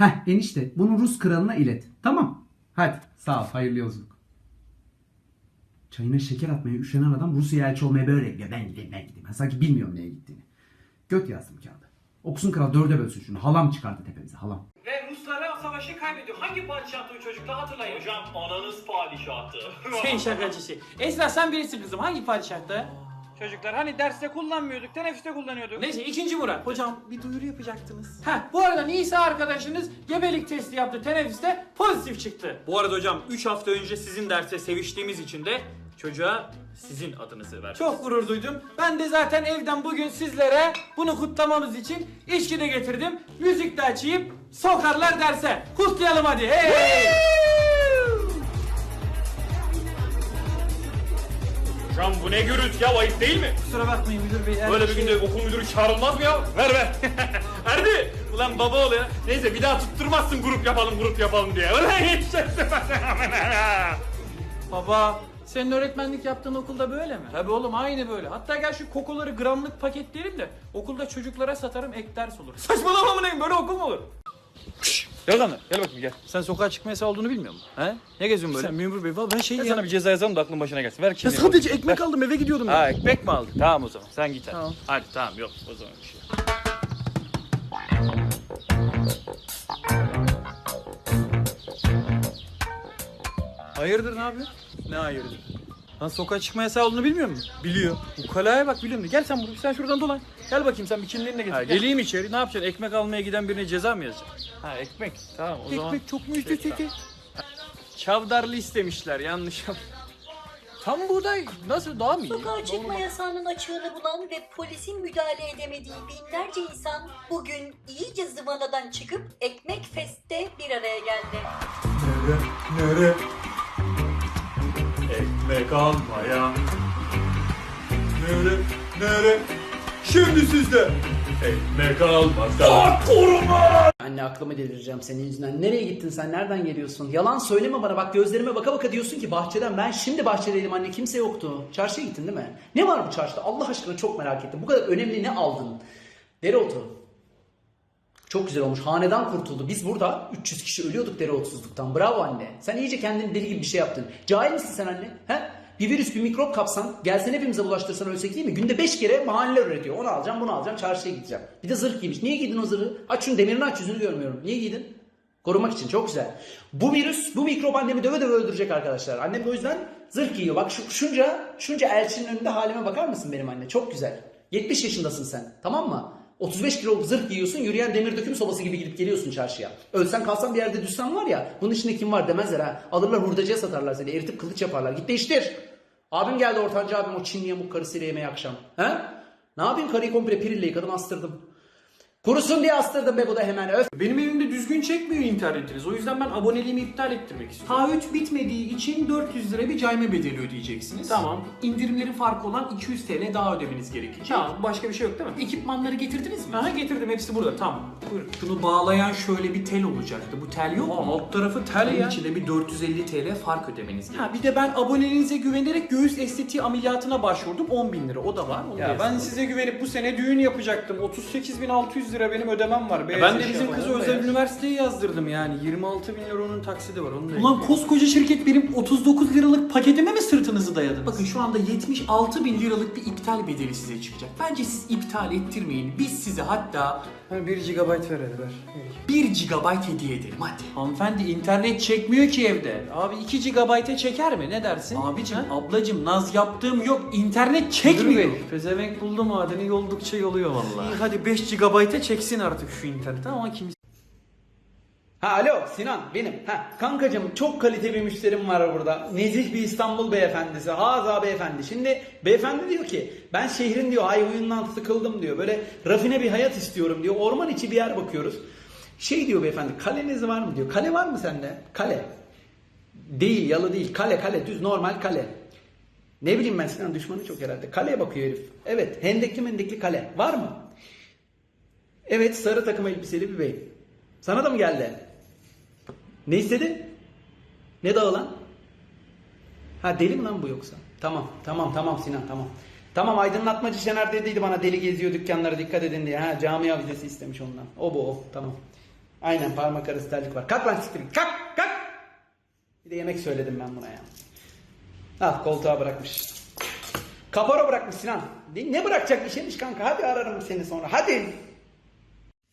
Heh enişte bunu Rus kralına ilet. Tamam. Hadi sağ ol hayırlı yolculuk. Çayına şeker atmaya üşenen adam Rusya'ya elçi olmaya böyle gidiyor. Ben gideyim ben gideyim. Ben sanki bilmiyorum neye gittiğini. Göt yazdım kağıda. Okusun kral dörde bölsün şunu. Halam çıkardı tepemize halam. Ve Ruslara savaşı kaybediyor. Hangi padişahtı o çocuklar hatırlayın. Hocam ananız padişahtı. Sen şakacısı. Esra sen birisin kızım. Hangi padişahta? Çocuklar hani derste kullanmıyorduk, teneffüste kullanıyorduk. Neyse ikinci Murat. Hocam bir duyuru yapacaktınız. Heh bu arada Nisa arkadaşınız gebelik testi yaptı teneffüste pozitif çıktı. Bu arada hocam 3 hafta önce sizin derste seviştiğimiz için de çocuğa sizin adınızı verdim. Çok gurur duydum. Ben de zaten evden bugün sizlere bunu kutlamamız için içki de getirdim. Müzik de açayım. Sokarlar derse. Kutlayalım hadi. Hey! Hocam bu ne gürültü ya ayıp değil mi? Kusura bakmayın müdür bey. Böyle bir günde okul müdürü çağrılmaz mı ya? Ver ver. Erdi. Ulan baba ol ya. Neyse bir daha tutturmazsın grup yapalım grup yapalım diye. Ulan yetişeceksin. Baba senin öğretmenlik yaptığın okulda böyle mi? Tabii oğlum aynı böyle. Hatta gel şu kokoları gramlık paketleyelim de okulda çocuklara satarım ek ders olur. Saçmalama mı neyim böyle okul mu olur? Lan gel bakayım gel. Sen sokağa çıkma yasağı olduğunu bilmiyor musun? He? Ne geziyorsun böyle? Sen memur bey falan ben şey Ya sana bir ceza yazalım da aklın başına gelsin. Ver Ya kimliğini. sadece ekmek aldım eve gidiyordum ya. Ha ekmek mi aldın? Tamam o zaman sen git hadi. Tamam. Hadi tamam yok o zaman bir şey. Hayırdır ne yapıyorsun? Ne hayırdır? Lan sokağa çıkma yasağı olduğunu bilmiyor musun? Biliyor. Bu kalaya bak biliyorum. Gel sen buraya sen şuradan dolan. Gel bakayım sen bir kimliğini de getir. Ha, Gel. geleyim içeri ne yapacaksın? Ekmek almaya giden birine ceza mı yazacaksın? Ha ekmek tamam o zaman. Ekmek çok müjde Peki, çeki. Çavdarlı istemişler yanlış. Tam buğday nasıl daha mı iyi? Sokağa çıkma yasağının açığını bulan ve polisin müdahale edemediği binlerce insan bugün iyice zıvanadan çıkıp Ekmek Fest'te bir araya geldi. Ekmek almaya. Nere nere? Şimdi sizde. Ekmek almasa. Anne aklımı delireceğim senin yüzünden. Nereye gittin sen? Nereden geliyorsun? Yalan söyleme bana. Bak gözlerime baka baka diyorsun ki bahçeden. Ben şimdi bahçedeydim anne. Kimse yoktu. Çarşıya gittin değil mi? Ne var bu çarşıda? Allah aşkına çok merak ettim. Bu kadar önemli ne aldın? Dereotu. Çok güzel olmuş. Hanedan kurtuldu. Biz burada 300 kişi ölüyorduk dereotsuzluktan. Bravo anne. Sen iyice kendini deli gibi bir şey yaptın. Cahil misin sen anne? He? Bir virüs, bir mikrop kapsan, gelsen hepimize bulaştırsan ölsek değil mi? Günde 5 kere mahalleler üretiyor. Onu alacağım, bunu alacağım, çarşıya gideceğim. Bir de zırh giymiş. Niye giydin o zırhı? Aç şunu demirini aç, yüzünü görmüyorum. Niye giydin? Korumak için. Çok güzel. Bu virüs, bu mikrop annemi döve döve öldürecek arkadaşlar. Annem o yüzden zırh giyiyor. Bak şu, şunca, şunca elçinin önünde halime bakar mısın benim anne? Çok güzel. 70 yaşındasın sen. Tamam mı? 35 kilo zırh giyiyorsun, yürüyen demir döküm sobası gibi gidip geliyorsun çarşıya. Ölsen kalsan bir yerde düşsen var ya, bunun içinde kim var demezler ha. Alırlar hurdacıya satarlar seni, eritip kılıç yaparlar. Git değiştir. Abim geldi ortancı abim o Çinli yamuk karısıyla yemeği akşam. He? Ne yapayım karıyı komple pirille yıkadım astırdım. Kurusun diye astırdım be bu da hemen öf. Benim evimde düzgün çekmiyor internetiniz. O yüzden ben aboneliğimi iptal ettirmek istiyorum. Taahhüt bitmediği için 400 lira bir cayma bedeli ödeyeceksiniz. Tamam. İndirimlerin farkı olan 200 TL daha ödemeniz gerekecek. Tamam başka bir şey yok değil mi? Ekipmanları getirdiniz mi? Aha getirdim hepsi burada tamam. Buyurun. Şunu bağlayan şöyle bir tel olacaktı. Bu tel yok Aa, mu? alt tarafı tel Bunun ya. içinde bir 450 TL fark ödemeniz gerekiyor. Ha bir de ben aboneliğinize güvenerek göğüs estetiği ameliyatına başvurdum. 10 bin lira o da var. Onu da Ya ben size güvenip bu sene düğün yapacaktım. 38.600 lira benim ödemem var. Ya ben de bizim kızı özel üniversiteye yazdırdım yani. 26 bin lira onun taksidi var. Onu da Ulan koskoca şirket benim 39 liralık paketime mi sırtınızı dayadınız? Bakın şu anda 76 bin liralık bir iptal bedeli size çıkacak. Bence siz iptal ettirmeyin. Biz size hatta 1 GB ver hadi ver. 1 GB hediye edelim hadi. Hanımefendi internet çekmiyor ki evde. Abi 2 GB'e çeker mi? Ne dersin? Abicim, Ha? ablacım naz yaptığım yok. İnternet Müdür çekmiyor. Bey, pezevenk buldu madeni yoldukça yoluyor vallahi. İyi hadi 5 Çeksin artık şu internet ama kim Ha alo Sinan benim. Ha kankacım çok kalite bir müşterim var burada. Nezih bir İstanbul beyefendisi. Haza beyefendi. Şimdi beyefendi diyor ki ben şehrin diyor ay huyundan sıkıldım diyor. Böyle rafine bir hayat istiyorum diyor. Orman içi bir yer bakıyoruz. Şey diyor beyefendi kaleniz var mı diyor. Kale var mı sende? Kale. Değil yalı değil. Kale kale düz normal kale. Ne bileyim ben Sinan düşmanı çok herhalde. Kaleye bakıyor herif. Evet hendekli mendekli kale. Var mı? Evet sarı takım elbiseli bir bey. Sana da mı geldi? Ne istedi? Ne dağılan? Ha deli mi lan bu yoksa? Tamam tamam tamam Sinan tamam. Tamam aydınlatmacı Şener dediydi bana deli geziyor dükkanlara dikkat edin diye. Ha camia vizesi istemiş ondan. O bu o tamam. Aynen parmak arası terlik var. Kalk lan siktir. Kalk kalk. Bir de yemek söyledim ben buna ya. Ah koltuğa bırakmış. Kapora bırakmış Sinan. Ne bırakacak işemiş kanka. Hadi ararım seni sonra. Hadi.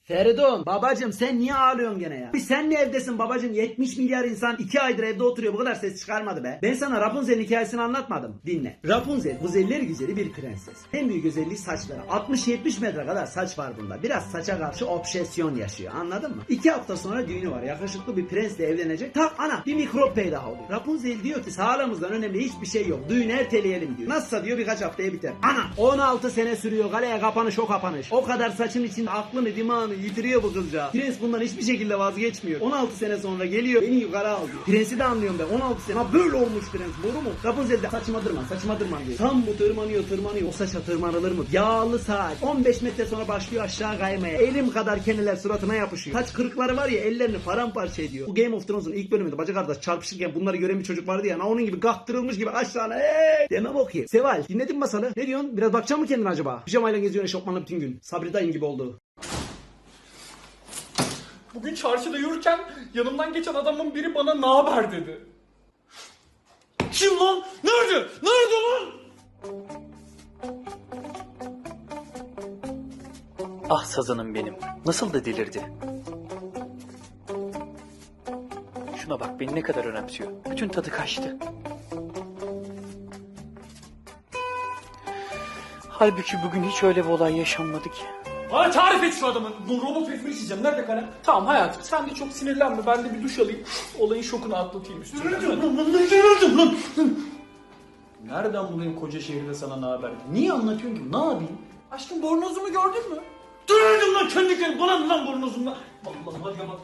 Feridun babacım sen niye ağlıyorsun gene ya? Sen mi evdesin babacım? 70 milyar insan 2 aydır evde oturuyor bu kadar ses çıkarmadı be. Ben sana Rapunzel'in hikayesini anlatmadım. Dinle. Rapunzel güzeller güzeli bir prenses. En büyük özelliği saçları. 60-70 metre kadar saç var bunda. Biraz saça karşı obsesyon yaşıyor anladın mı? 2 hafta sonra düğünü var. Yakışıklı bir prensle evlenecek. Tak ana bir mikrop peydah oluyor. Rapunzel diyor ki sağlığımızdan önemli hiçbir şey yok. Düğünü erteleyelim diyor. Nasılsa diyor birkaç haftaya biter. Ana 16 sene sürüyor kaleye kapanış o kapanış. O kadar saçın içinde aklını dimağını yitiriyor bu kızca. Prens bundan hiçbir şekilde vazgeçmiyor. 16 sene sonra geliyor beni yukarı alıyor. Prensi de anlıyorum ben 16 sene. Ha böyle olmuş prens boru mu? Rapunzel de saçıma tırman saçıma tırman diyor. Tam bu tırmanıyor tırmanıyor. O saça tırmanılır mı? Yağlı saç. 15 metre sonra başlıyor aşağı kaymaya. Elim kadar keneler suratına yapışıyor. Saç kırıkları var ya ellerini paramparça ediyor. Bu Game of Thrones'un ilk bölümünde bacak arkadaş çarpışırken bunları gören bir çocuk vardı ya. Onun gibi kaktırılmış gibi aşağına hey! Demem okuyayım. Seval dinledin masalı? Ne diyorsun? Biraz bakacak mı kendine acaba? Pijamayla geziyorsun eşofmanla bütün gün. Sabri dayın gibi oldu. Bugün çarşıda yürürken yanımdan geçen adamın biri bana ne haber dedi. Kim lan? Nerede? Nerede lan? Ah sazanım benim. Nasıl da delirdi. Şuna bak beni ne kadar önemsiyor. Bütün tadı kaçtı. Halbuki bugün hiç öyle bir olay yaşanmadı ki. Bana tarif et şu adamın. Bu robot resmini çizeceğim. Nerede kalem? Tamam hayatım sen de çok sinirlenme. Ben de bir duş alayım. Olayın şokunu atlatayım üstüne. Nereden bulayım koca şehirde sana ne haber? Niye anlatıyorsun ki? Ne yapayım? Aşkım bornozumu gördün mü? Döndüm lan kendi kendine. Bana mı lan bornozumla? Allah'ım hadi yaman.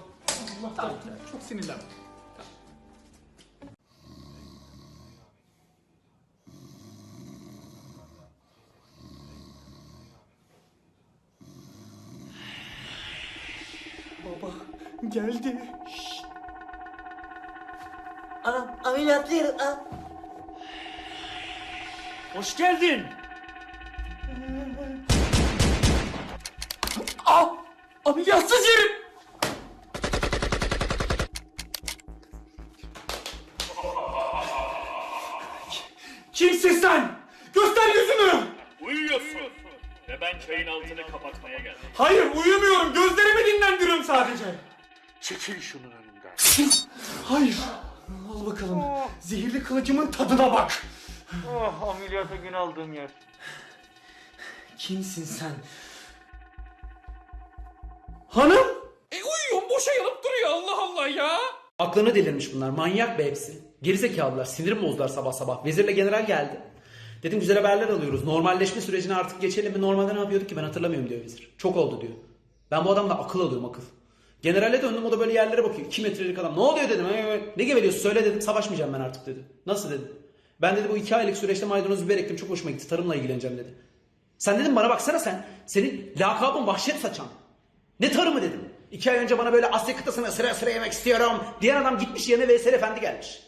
Allah tamam. Çok sinirlenme. Baba geldi. Anam ameliyatlıyım. Anam. Hoş geldin. Ah! Ameliyatsız yerim. Kimsin sen? Göster yüzünü. Uyuyorsun ve ben çayın altını kapatmaya geldim. Hayır uyumuyorum. Gözlerimi dinlendiriyorum sadece. Çekil şunun önünden. Hayır. Al bakalım. Zehirli kılıcımın tadına bak. Oh ameliyata gün aldığım yer. Kimsin sen? Hanım? E uyuyorum boşa yanıp duruyor Allah Allah ya. Aklını delirmiş bunlar. Manyak be hepsi. Gerizekalılar. Sinirim bozdular sabah sabah. Vezirle general geldi. Dedim güzel haberler alıyoruz. Normalleşme sürecine artık geçelim mi? Normalde ne yapıyorduk ki ben hatırlamıyorum diyor vezir. Çok oldu diyor. Ben bu adamla akıl alıyorum akıl. Generale döndüm o da böyle yerlere bakıyor. 2 metrelik adam. Ne oluyor dedim. "Ee, Ne geveliyorsun söyle dedim. Savaşmayacağım ben artık dedi. Nasıl dedi. Ben dedi bu 2 aylık süreçte maydanoz biber ektim. Çok hoşuma gitti. Tarımla ilgileneceğim dedi. Sen dedim bana baksana sen. Senin lakabın vahşet saçan. Ne tarımı dedim. İki ay önce bana böyle Asya kıtasını sıra sıra yemek istiyorum. Diğer adam gitmiş yerine Veysel Efendi gelmiş.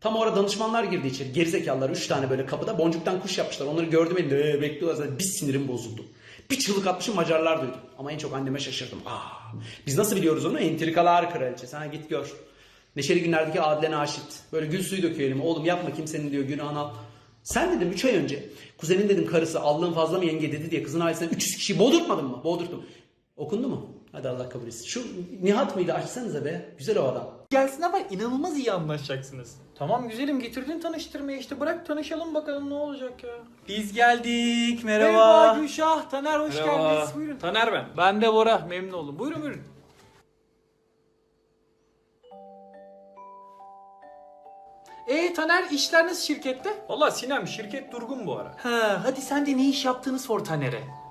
Tam o ara danışmanlar girdi içeri. Gerizekalılar üç tane böyle kapıda boncuktan kuş yapmışlar. Onları gördüm elinde ee, bekliyorlar zaten. Bir sinirim bozuldu. Bir çığlık atmışım Macarlar duydu. Ama en çok anneme şaşırdım. Aa, biz nasıl biliyoruz onu? Entrikalar kraliçesi. Ha git gör. Neşeli günlerdeki Adile Naşit. Böyle gül suyu döküyor elime. Oğlum yapma kimsenin diyor günahını al. Sen dedim 3 ay önce kuzenin dedim karısı Allah'ın fazla mı yenge dedi diye kızın ailesine 300 kişiyi boğdurtmadın mı? Boğdurttum. Okundu mu? Hadi Allah kabul etsin. Şu Nihat mıydı? Açsanıza be. Güzel o adam. Gelsin ama inanılmaz iyi anlaşacaksınız. Tamam güzelim getirdin tanıştırmaya işte bırak tanışalım bakalım ne olacak ya. Biz geldik merhaba. Gülşah, Taner hoş geldiniz buyurun. Taner ben. Ben de Bora memnun oldum buyurun buyurun. E Taner işler nasıl şirkette? Valla Sinem şirket durgun bu ara. Ha hadi sen de ne iş yaptığını sor Taner'e.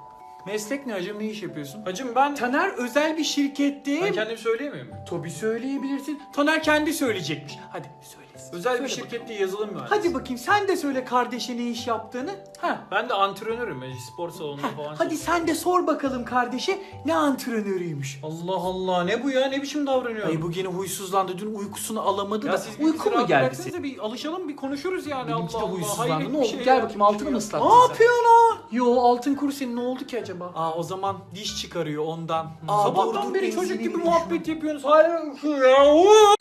Meslek ne hacım ne iş yapıyorsun? Hacım ben Taner özel bir şirkette. Ben kendim söyleyemiyor muyum? Tabii söyleyebilirsin. Taner kendi söyleyecekmiş. Hadi söylesin. Özel bir şirkette yazılım mühendisi. Hadi bakayım sen de söyle kardeşe ne iş yaptığını. Ha ben de antrenörüm. yani spor salonunda falan. Hadi sen de sor bakalım kardeşe ne antrenörüymüş. Allah Allah ne bu ya ne biçim davranıyor? Ay bu gene huysuzlandı. Dün uykusunu alamadı da. Uyku mu geldi senin? Bir alışalım bir konuşuruz yani. Benimki de huysuzlandı. Ne oldu? Gel bakayım altını mı ıslattın Ne yapıyorsun lan? Yo altın kuru senin ne oldu ki acaba? Acaba? Aa o zaman diş çıkarıyor ondan. Aa, Sabahtan beri çocuk gibi muhabbet yapıyorsunuz. Hala.